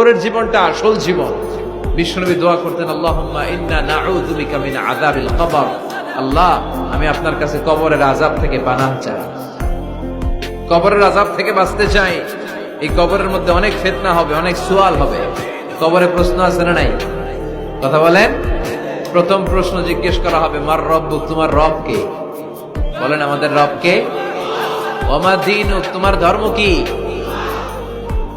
কবরের জীবনটা আসল জীবন। বিশ্বনবী দোয়া করতেন আল্লাহ, আমি আপনার কাছে কবরের আযাব থেকে পানাহ চাই। কবরের আযাব থেকে বাঁচতে চাই। এই কবরের মধ্যে অনেক ফিতনা হবে, অনেক সুয়াল হবে। কবরে প্রশ্ন আছে না নাই? কথা বলেন। প্রথম প্রশ্ন জিজ্ঞেস করা হবে, মার রব্বু তোমার রব কে? বলেন, আমাদের রব কে? ওমা তোমার ধর্ম কি?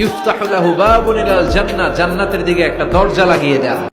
হবে ইফতাহু লাহু বাবুন ইলাল জান্নাহ জান্নাতের দিকে একটা দরজা লাগিয়ে দেয়া।